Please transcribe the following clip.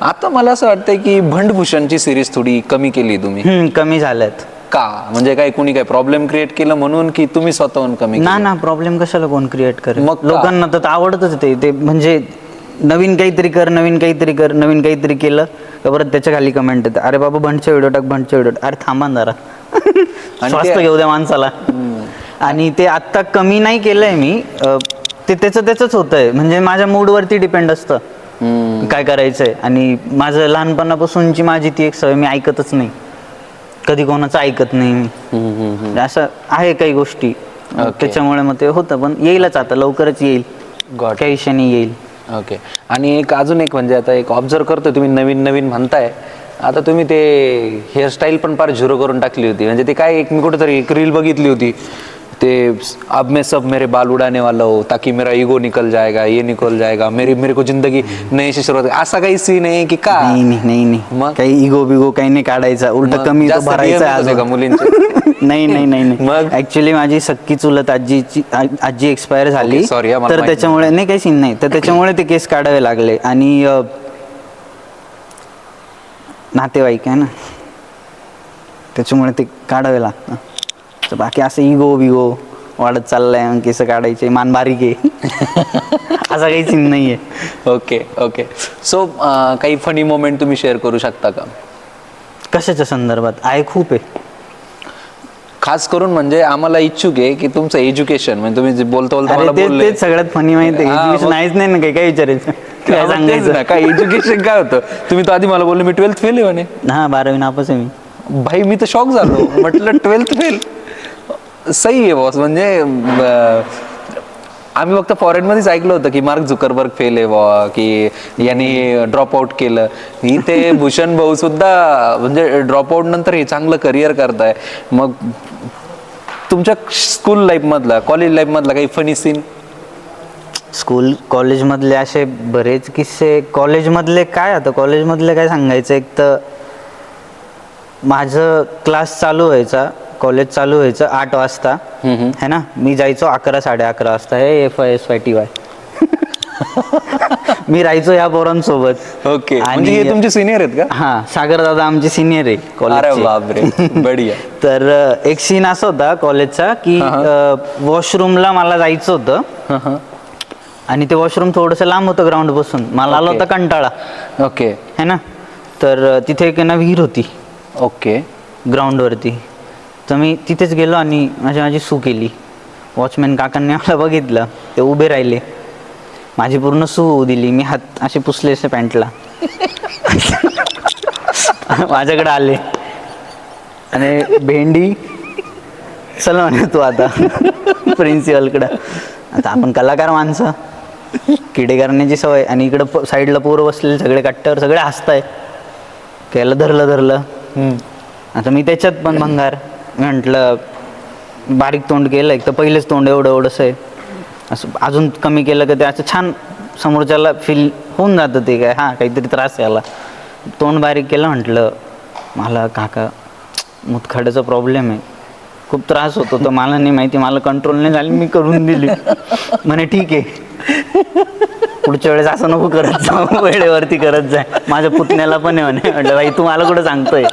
आता मला असं वाटतंय की भंडभूषणची सिरीज थोडी कमी केली तुम्ही. हम्म, कमी झाल्यात. का? म्हणजे काय कुणी काय प्रॉब्लेम क्रिएट केलं म्हणून की तुम्ही स्वतःहून कमी ना ना प्रॉब्लेम कशाला कोण क्रिएट करे मग का? लोकांना तर आवडतच ते. ते म्हणजे नवीन काहीतरी कर नवीन काहीतरी कर नवीन काहीतरी केलं का परत त्याच्याखाली कमेंट येते? अरे बाबा भंडचे व्हिडिओ टाक भंडचे व्हिडिओ अरे थांबा ना जरा. स्वस्त घेऊ द्या माणसाला. आणि ते आत्ता कमी नाही केलंय मी. अं, ते त्याचं त्याचंच होतंय. म्हणजे माझ्या मूडवरती डिपेंड असतं. काय करायचंय? आणि माझं लहानपणापासूनची माझी ती एक सवय मी ऐकतच नाही. कधी कोणाचं ऐकत नाही मी. हम्म. असं आहे काही गोष्टी. त्याच्यामुळे मग ते होतं पण येईलच आता लवकरच येईल. काही विषयाने येईल. ओके आणि एक अजून एक म्हणजे आता एक ऑब्झर्व करतोय तुम्ही नवीन नवीन म्हणताय. आता तुम्ही ते हेअरस्टाईल पण फार झिरो करून टाकली होती. म्हणजे ते काय एक मी कुठेतरी एक रील बघितली होती. ते अब मैं सब मेरे बाल उड़ाने वाला हो ताकि मेरा ईगो निकल जाएगा ये निकल जाएगा मेरी मेरे को जिंदगी नई से सुरुवात असा काही सीन आहे की का नाही नाही नाही मग? नाही काही इगो बिगो काही नाही काढायचा उलट मग कमी तो जास्त भरायचा होते का अजून. मुलींचे? नाही नाही नाही नाही मग? ऍक्च्युली माझी सक्की चुलत आजीची आ- आजी एक्सपायर झाली Okay, sorry हा, मला तर माहीत त्याच्यामुळे नाही काही सीन नाही तर त्याच्यामुळे ते केस काढावे लागले आणि अ, नातेवाईक आहे ना त्याच्यामुळे ते काढावे लागतं तर बाकी असं इगो बिगो वाढत चाललंय मग केस काढायचे मान बारीक आहे असा काही सीन नाहीये. Okay okay. सो काही फनी मोमेंट तुम्ही शेअर करू शकता का? कशाच्या संदर्भात? आहे खूप आहे. खास करून म्हणजे आम्हाला इच्छुक आहे की तुमचं एज्युकेशन म्हणजे तुम्ही जे बोलता बोलता मला अरे ते बोलले. तेच सगळ्यात फनी माहिती हा, मग- नाहीच नाही ना काही काय विचारायचं काय तेच सांगायचं? ना, काय एज्युकेशन काय होतं? तुम्ही तर आधी मला बोलले मी ट्वेल्थ फेल आहे म्हणे. हा बारावी नापास आहे मी. भाई मी तर शॉक झालो. म्हटलं ट्वेल्थ फेल सही आहे बॉस म्हणजे आम्ही फक्त फॉरेन मध्येच ऐकलं होतं की मार्क झुकरबर्ग फेल आहे बॉ की यांनी ड्रॉप आउट केलं. इथे भूषण भाऊ सुद्धा म्हणजे ड्रॉप आउट नंतर हे चांगलं करिअर करताय. मग तुमच्या स्कूल लाईफ मधला कॉलेज लाईफ मधला काही फनी सीन स्कूल कॉलेजमधले असे बरेच किस्से. कॉलेजमधले काय आता? कॉलेजमधले काय सांगायचं? एक तर माझं क्लास चालू व्हायचा. कॉलेज चालू व्हायचं आठ वाजता. है ना? मी जायचो अकरा साडे अकरा वाजता. हे F I S Y T Y मी राहायचो या पोरांसोबत. ओके. आणि- म्हणजे हे तुमचे सिनियर आहेत का? हा सागर दादा आमचे सिनियर आहे बापरे. बढिया. तर एक सीन असा होता कॉलेजचा की वॉशरूमला मला जायचं होतं. आणि ते वॉशरूम थोडंसं लांब होतं ग्राउंड बसून. मला आला. होता कंटाळा. ओके. है ना? तर तिथे एक ना विहीर होती. ओके. ग्राउंडवरती तर मी तिथेच गेलो आणि माझी माझी सू केली. वॉचमॅन काकांनी मला बघितलं. ते उभे राहिले. माझी पूर्ण सू दिली. मी हात असे पुसले असे पॅन्टला. माझ्याकडे आले. आणि भेंडी. चल म्हणे तू आता. प्रिन्सिपलकडं आता आपण कलाकार माणसं. किडे करण्याची सवय. आणि इकडं साईडला पोरं बसलेले सगळे कट्ट्यावर सगळे हसताय. त्याला धरलं धरलं. आता मी त्याच्यात पण भंगार. म्हटलं बारीक तोंड केलं एक तर पहिलेच तोंड एवढं एवढंच आहे. असं अजून कमी केलं का ते असं छान समोरच्याला फील होऊन जातं ते काय हां काहीतरी त्रास यायला याला. तोंड बारीक केलं म्हटलं मला काका मुतखड्याचा प्रॉब्लेम आहे. खूप त्रास होतो तर मला नाही माहिती मला कंट्रोल नाही झाली मी करून दिली. म्हणे ठीक आहे. पुढच्या वेळेस असं नको करत जा वेळेवरती करत जाय माझ्या पुतण्याला पण आहे म्हणे. म्हटलं भाई तू मला कुठं सांगतोय?